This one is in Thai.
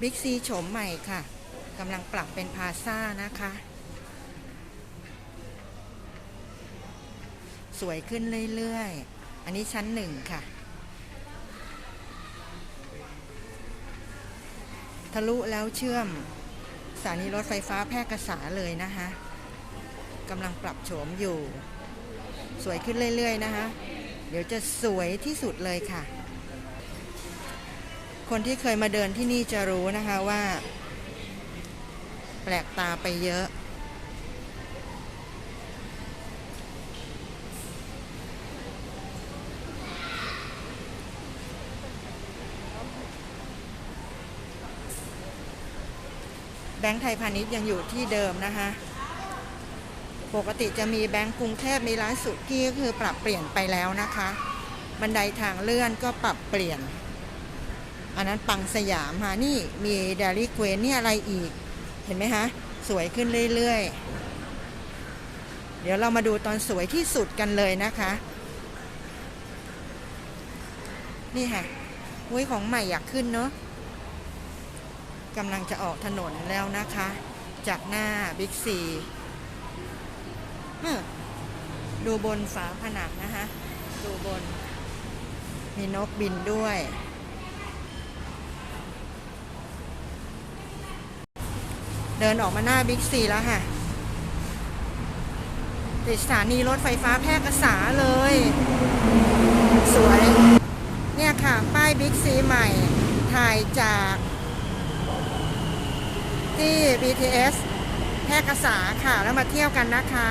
บิ๊กซีโฉมใหม่ค่ะกำลังปรับเป็นพาซ่านะคะ สวยขึ้นเรื่อยๆ อันนี้ชั้นหนึ่งค่ะ ทะลุแล้วเชื่อมสถานีรถไฟฟ้าแพร่กษาเลยนะคะกำลังปรับโฉมอยู่ สวยขึ้นเรื่อยๆนะคะ เดี๋ยวจะสวยที่สุดเลยค่ะ คนที่เคยมาเดินที่นี่จะรู้นะคะว่า แปลกตาไปเยอะ แบงก์ไทยพาณิชย์ยังอยู่ที่เดิมนะคะปกติจะมีแบงก์กรุงเทพมีร้านสุกี้ก็คือปรับเปลี่ยนไปแล้วนะคะ บันไดทางเลื่อนก็ปรับเปลี่ยน อันนั้นปังสยามค่ะนี่มีเดลี่เควนนี่อะไรอีก เห็นไหมคะสวยขึ้นเรื่อยๆ เดี๋ยวเรามาดูตอนสวยที่สุดกันเลยนะคะ นี่ค่ะอุ้ยของใหม่อยากขึ้นเนาะกำลังจะออกถนนแล้วนะคะ จากหน้าบิ๊กซีดูบนฝาผนังนะคะ ดูบน มีนกบินด้วย เดินออกมาหน้าบิ๊กซีแล้วค่ะติดสถานีรถไฟฟ้าแพร่กษาเลย สวย เนี่ยค่ะ ป้ายบิ๊กซีใหม่ ถ่ายจาก ที่ BTS แพร่กษาค่ะ แล้วมาเที่ยวกันนะคะ